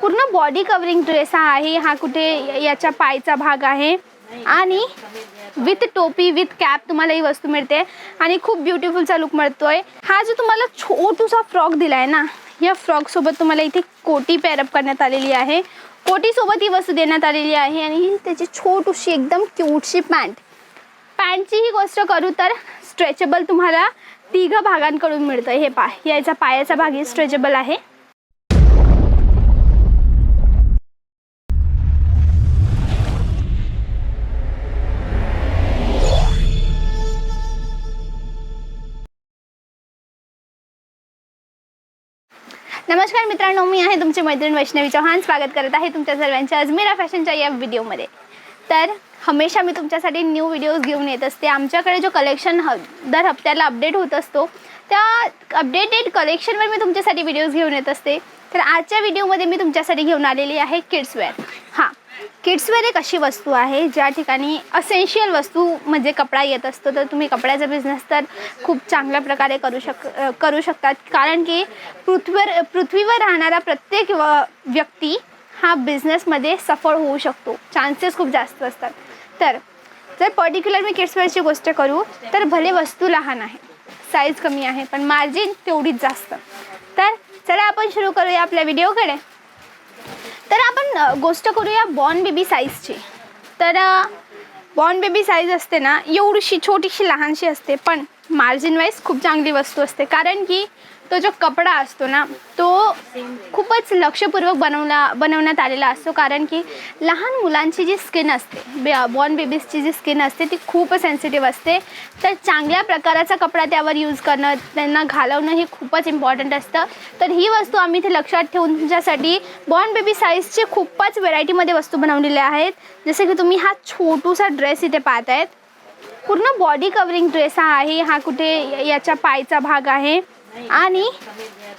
पूर्ण body covering dress हा आहे. हा कुठे याच्या पायचा भाग आहे. आणि विथ टोपी विथ कॅप तुम्हाला ही वस्तू मिळते. आणि खूप ब्युटिफुलचा लुक मिळतोय. हा जो तुम्हाला छोटूसा फ्रॉक दिलाय ना या फ्रॉक सोबत तुम्हाला इथे कोटी पॅरअप करण्यात आलेली आहे. कोटी सोबत ही वस्तू देण्यात आलेली आहे. आणि त्याची छोटूशी एकदम क्यूटशी पॅन्ट पॅन्टची ही गोष्ट करू तर स्ट्रेचेबल तुम्हाला तिघ भागांकडून मिळतं. हे पा याचा पायाचा भाग स्ट्रेचेबल आहे. नमस्कार मित्रांनो मी आहे तुमची मैत्रीण वैष्णवी चौहान. स्वागत करत आहे तुमच्या सर्वांच्या अजमेरा फॅशनच्या या व्हिडिओमध्ये. तर हमेशा मी तुमच्यासाठी न्यू व्हिडिओज घेऊन येत असते. आमच्याकडे जो कलेक्शन ह दर हप्त्याला अपडेट होत असतो त्या अपडेटेड कलेक्शनवर मी तुमच्यासाठी व्हिडिओज घेऊन येत असते. तर आजच्या व्हिडिओमध्ये मी तुमच्यासाठी घेऊन आलेली आहे किड्सवेअर किड्सवेअर एक अशी वस्तू आहे ज्या ठिकाणी असेन्शियल वस्तू म्हणजे कपडा येत असतो. तर तुम्ही कपड्याचा बिझनेस तर खूप चांगल्या प्रकारे करू शक करू शकतात. कारण की पृथ्वीवर पृथ्वीवर राहणारा प्रत्येक व- व्यक्ती हा बिझनेसमध्ये सफळ होऊ शकतो. चान्सेस खूप जास्त असतात. तर जर पर्टिक्युलर मी किड्सवेअरची गोष्ट करू तर भले वस्तू लहान आहे साईज कमी आहे पण मार्जिन तेवढीच जास्त. तर चला आपण सुरू करूया आपल्या व्हिडिओकडे आपण गोष्ट करूया बॉर्न बेबी साईजची. तर बॉर्न बेबी साईज असते ना एवढीशी छोटीशी लहानशी असते पण मार्जिन वाईज खूप चांगली वस्तू असते. कारण की तो जो कपडा असतो ना तो खूपच लक्षपूर्वक बनवला बनवण्यात आलेला असतो. कारण की लहान मुलांची जी स्किन असते बे बॉर्न बेबीजची जी स्किन असते ती खूप सेन्सिटिव्ह असते. तर चांगल्या प्रकाराचा कपडा त्यावर यूज करणं त्यांना घालवणं हे खूपच इम्पॉर्टंट असतं. तर ही वस्तू आम्ही इथे लक्षात ठेवून तुमच्यासाठी बॉर्न बेबी साईजचे खूपच व्हेरायटीमध्ये वस्तू बनवलेल्या आहेत. जसे की तुम्ही हा छोटूसा ड्रेस इथे पाहत आहेत पूर्ण बॉडी कवरिंग ड्रेस हा आहे. हा कुठे याच्या पायचा भाग आहे. आणि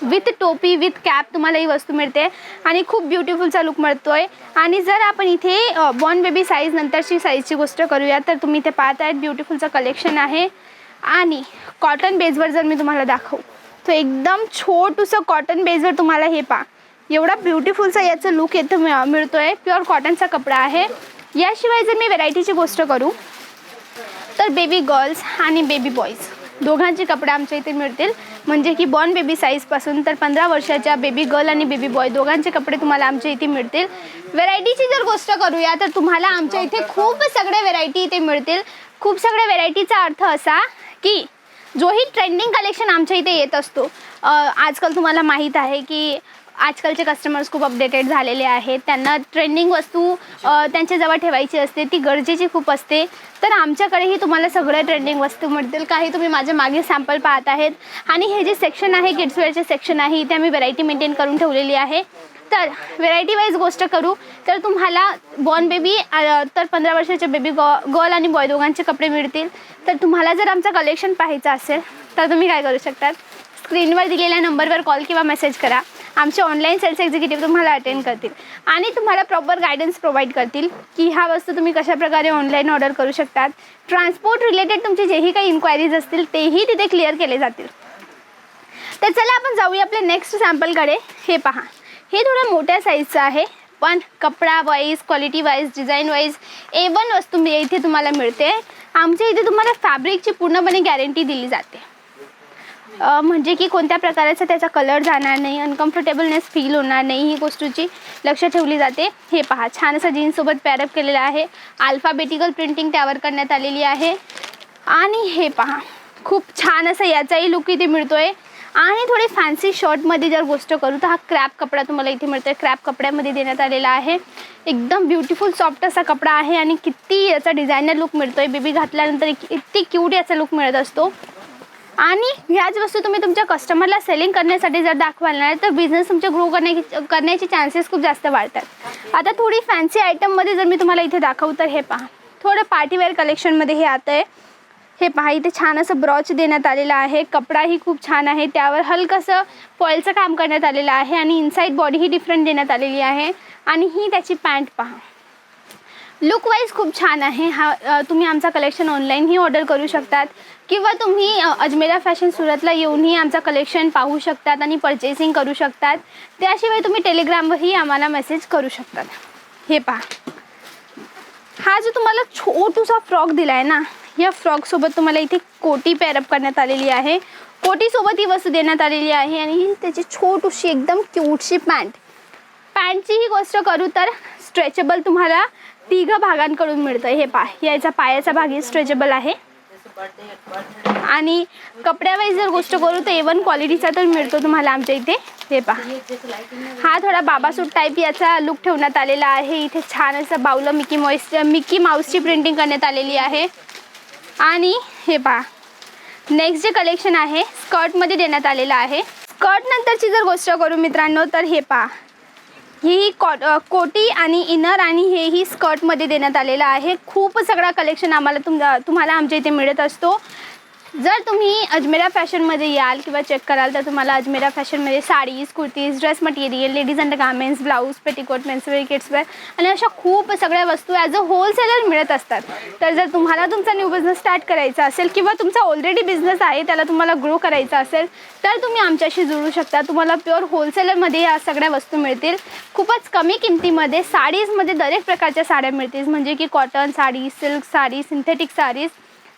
विथ टोपी विथ कॅप तुम्हाला ही वस्तू मिळते. आणि खूप ब्युटिफुलचा लुक मिळतोय. आणि जर आपण इथे बॉर्न बेबी साईज नंतरची साईजची गोष्ट करूया तर तुम्ही इथे पाहत आहेत ब्युटिफुलचं कलेक्शन आहे. आणि कॉटन बेजवर जर मी तुम्हाला दाखवू तर एकदम छोटूसं कॉटन बेजवर तुम्हाला हे पा एवढा ब्युटिफुलचा याचं लुक येतं मिळ मिळतोय. प्युअर कॉटनचा कपडा आहे. याशिवाय जर मी व्हरायटीची गोष्ट करू तर बेबी गर्ल्स आणि बेबी बॉईज दोघांचे कपडे आमच्या इथे मिळतील. म्हणजे की बॉर्न बेबी साईजपासून तर पंधरा वर्षाच्या बेबी गर्ल आणि बेबी बॉय दोघांचे कपडे तुम्हाला आमच्या इथे मिळतील. व्हेरायटीची जर गोष्ट करूया तर तुम्हाला आमच्या इथे खूप सगळे व्हेरायटी इथे मिळतील. खूप सगळ्या व्हेरायटीचा अर्थ असा की जोही ट्रेंडिंग कलेक्शन आमच्या इथे येत असतो. आजकाल तुम्हाला माहीत आहे की आजकालचे कस्टमर्स खूप अपडेटेड झालेले आहेत. त्यांना ट्रेंडिंग वस्तू त्यांच्याजवळ ठेवायची असते. ती गरजेची खूप असते. तर आमच्याकडेही तुम्हाला सगळ्या ट्रेंडिंग वस्तू मिळतील. काही तुम्ही माझ्या मागे सॅम्पल पाहत आहेत. आणि हे जे सेक्शन आहे किड्सवेअरचे सेक्शन आहे इथे आम्ही व्हरायटी मेंटेन करून ठेवलेली आहे. तर व्हेरायटी वाईज गोष्ट करू तर तुम्हाला बॉर्न बेबी तर पंधरा वर्षाचे बेबी गॉ गर्ल आणि बॉय दोघांचे कपडे मिळतील. तर तुम्हाला जर आमचं कलेक्शन पाहायचं असेल तर तुम्ही काय करू शकतात? स्क्रीनवर दिलेल्या नंबरवर कॉल किंवा मेसेज करा. आमचे ऑनलाईन सेल्स एक्झिक्युटिव्ह तुम्हाला अटेंड करतील. आणि तुम्हाला प्रॉपर गायडन्स प्रोव्हाइड करतील की ह्या वस्तू तुम्ही कशाप्रकारे ऑनलाईन ऑर्डर करू शकतात. ट्रान्सपोर्ट रिलेटेड तुमचे जेही काही इन्क्वायरीज असतील तेही तिथे क्लिअर केले जातील. तर चला आपण जाऊया आपल्या नेक्स्ट सॅम्पलकडे हे पहा. हे थोडं मोठ्या साईजचं आहे पण कपडा wise quality wise design wise A one वस्तू मी इथे तुम्हाला मिळते. आमच्या इथे तुम्हाला फॅब्रिकची पूर्णपणे गॅरंटी दिली जाते. म्हणजे की कोणत्या प्रकाराचा त्याचा कलर जाणार नाही अनकम्फर्टेबलनेस फील होणार नाही ही गोष्टीची लक्ष ठेवली जाते. हे पहा छान असा जीन्ससोबत पॅरअप केलेलं आहे. अल्फाबेटिकल प्रिंटिंग त्यावर करण्यात आलेली आहे. आणि हे पहा खूप छान असं याचाही लुक इथे मिळतोय. आणि थोडी फॅन्सी शर्टमध्ये जर गोष्ट करू तर हा क्रॅप कपडा तुम्हाला इथे मिळतो आहे क्रॅप कपड्यामध्ये देण्यात आलेला आहे. एकदम ब्युटिफुल सॉफ्ट असा कपडा आहे आणि किती याचा डिझायनर लुक मिळतोय. बेबी घातल्यानंतर किती क्यूट याचा लुक मिळत असतो. आणि ह्याच वस्तू तुम्ही तुमच्या कस्टमरला सेलिंग करण्यासाठी जर दाखवाल ना तर बिझनेस तुमचे ग्रो करण्याची करण्याचे चान्सेस खूप जास्त वाढतात. आता थोडी फॅन्सी आयटममध्ये जर मी तुम्हाला इथे दाखवू तर हे पहा. थोडं पार्टीवेअर कलेक्शनमध्ये हे आता आहे. हे पहा इथे छान असं ब्रॉच देण्यात आलेलं आहे. कपडाही खूप छान आहे. त्यावर हलकंसं फॉईलचं काम करण्यात आलेलं आहे आणि इनसाईड बॉडी ही डिफरंट देण्यात आलेली आहे. आणि ही त्याची पॅन्ट पहा. लुकवाईज खूप छान आहे. हा तुम्ही आमचा कलेक्शन ऑनलाईनही ऑर्डर करू शकतात. किंवा तुम्ही अजमेरा फॅशन सुरतला येऊनही आमचा कलेक्शन पाहू शकतात आणि परचेसिंग करू शकतात. त्याशिवाय तुम्ही टेलिग्रामवरही आम्हाला मेसेज करू शकतात. हे पहा. हा जो तुम्हाला छोटूसा फ्रॉक दिला आहे ना या फ्रॉकसोबत तुम्हाला इथे कोटी पॅरअप करण्यात आलेली आहे. कोटीसोबत ही वस्तू देण्यात आलेली आहे आणि ही त्याची छोटूशी एकदम क्यूटशी पॅन्ट पॅन्टची ही गोष्ट करू तर स्ट्रेचेबल तुम्हाला तिघं भागांकडून मिळतं. हे पा याचा पायाचा भागही स्ट्रेचेबल आहे. आणि कपड्यावाईज जर गोष्ट करू तर एवन क्वालिटीचा तर मिळतो तुम्हाला आमच्या इथे. हे पहा हा थोडा बाबा सूट टाईप याचा लुक ठेवण्यात आलेला आहे. इथे छान असं बावलं मिकी मॉइस मिकी माऊसची प्रिंटिंग करण्यात आलेली आहे. आणि हे पहा नेक्स्ट जे कलेक्शन आहे स्कर्टमध्ये देण्यात आलेलं आहे. स्कर्ट नंतरची जर गोष्ट करू मित्रांनो तर हे पहा ही कॉट कोटी आणि इनर आणि हेही स्कर्टमध्ये देण्यात आलेलं आहे. खूप सगळा कलेक्शन आम्हाला तुम तुम्हाला आमच्या इथे मिळत असतो. जर तुम्ही अजमेरा फॅशनमध्ये याल किंवा चेक कराल तर तुम्हाला अजमेरा फॅशनमध्ये saris kurtis dress material ladies undergarments blouse petticoat menswear kidswear आणि अशा खूप सगळ्या वस्तू ॲज अ होलसेलर मिळत असतात. तर जर तुम्हाला तुमचा न्यू बिझनेस स्टार्ट करायचा असेल किंवा तुमचा ऑलरेडी बिझनेस आहे त्याला तुम्हाला ग्रो करायचा असेल तर तुम्ही आमच्याशी जुळू शकता. तुम्हाला प्युअर होलसेलरमध्ये या सगळ्या वस्तू मिळतील. खूपच कमी किमतीमध्ये साडीजमध्ये दरेक प्रकारच्या साड्या मिळतील. म्हणजे की cotton sari silk sari synthetic saris.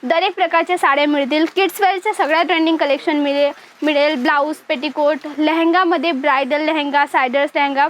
दरेक प्रकारच्या साड्या मिळतील. किड्सवेअरच्या सगळ्या ट्रेंडिंग कलेक्शन मिळेल मिळेल. ब्लाऊज पेटिकोट लेहंगामध्ये ब्रायडल लेहंगा सायडर्स लेहंगा.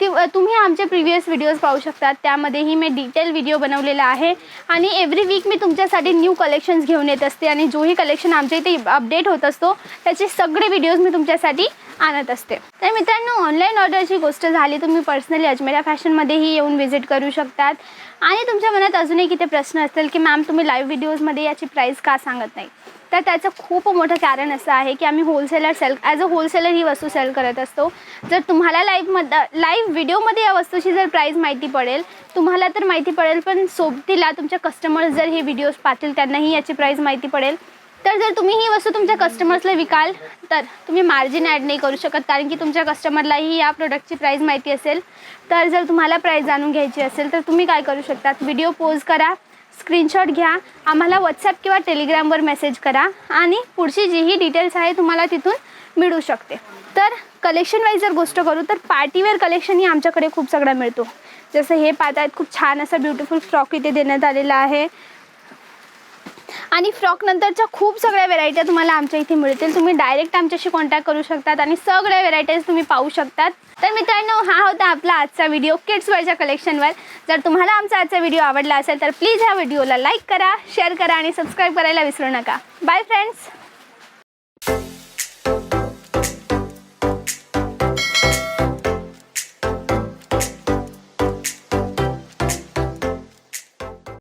ती तुम्ही आमचे प्रिव्हियस व्हिडिओज पाहू शकतात. त्यामध्येही मी डिटेल व्हिडिओ बनवलेला आहे. आणि एव्हरी वीक मी तुमच्यासाठी न्यू कलेक्शन्स घेऊन येत असते आणि जोही कलेक्शन आमच्या इथे अपडेट होत असतो. त्याचे सगळे व्हिडिओज मी तुमच्यासाठी आणत असते. तर मित्रांनो ऑनलाईन ऑर्डरची गोष्ट झाली तुम्ही पर्सनली अजमेरा फॅशनमध्येही येऊन व्हिजिट करू शकतात. आणि तुमच्या मनात अजूनही किती प्रश्न असतील की मॅम तुम्ही लाईव्ह व्हिडिओजमध्ये याची प्राईस का सांगत नाही? तर त्याचं खूप मोठं कारण असं आहे की आम्ही wholesaler sale as a wholesaler ही वस्तू सेल करत असतो. जर तुम्हाला लाईव्हमध्ये लाईव्ह व्हिडिओमध्ये या वस्तूची जर प्राईस माहिती पडेल तुम्हाला तर माहिती पडेल पण सोबतीला तुमच्या कस्टमर्स जर हे व्हिडिओज पाहतील त्यांनाही याची प्राईस माहिती पडेल. तर जर तुम्ही ही वस्तू तुमच्या कस्टमर्सला विकाल तर तुम्ही मार्जिन ॲड नाही करू शकत कारण की तुमच्या कस्टमरलाही या प्रोडक्टची प्राईस माहिती असेल. तर जर तुम्हाला प्राईस जाणून घ्यायची असेल तर तुम्ही काय करू शकतात? व्हिडिओ पोज करा. स्क्रीनशॉट घ्या. आम्हाला व्हॉट्सॲप किंवा टेलिग्रामवर मेसेज करा आणि पुढची जी ही डिटेल्स आहे तुम्हाला तिथून मिळू शकते. तर कलेक्शन वाईज जर गोष्ट करू तर पार्टीवेअर कलेक्शनही आमच्याकडे खूप सगळा मिळतो. जसं हे पाहत आहेत खूप छान असं ब्युटिफुल फ्रॉक इथे देण्यात आलेला आहे. आणि फ्रॉक नंतरच्या खूप सगळ्या व्हेरायट्या तुम्हाला आमच्या इथे मिळतील. तुम्ही डायरेक्ट आमच्याशी कॉन्टॅक्ट करू शकतात आणि सगळ्या व्हेरायटीज तुम्ही पाहू शकतात. तर मित्रांनो हा होता आपला आजचा व्हिडिओ किड्सवरच्या कलेक्शनवर जर तुम्हाला आमचा आजचा व्हिडिओ आवडला असेल तर प्लीज ह्या व्हिडिओला लाईक करा शेअर करा आणि सबस्क्राईब करायला विसरू नका. Bye friends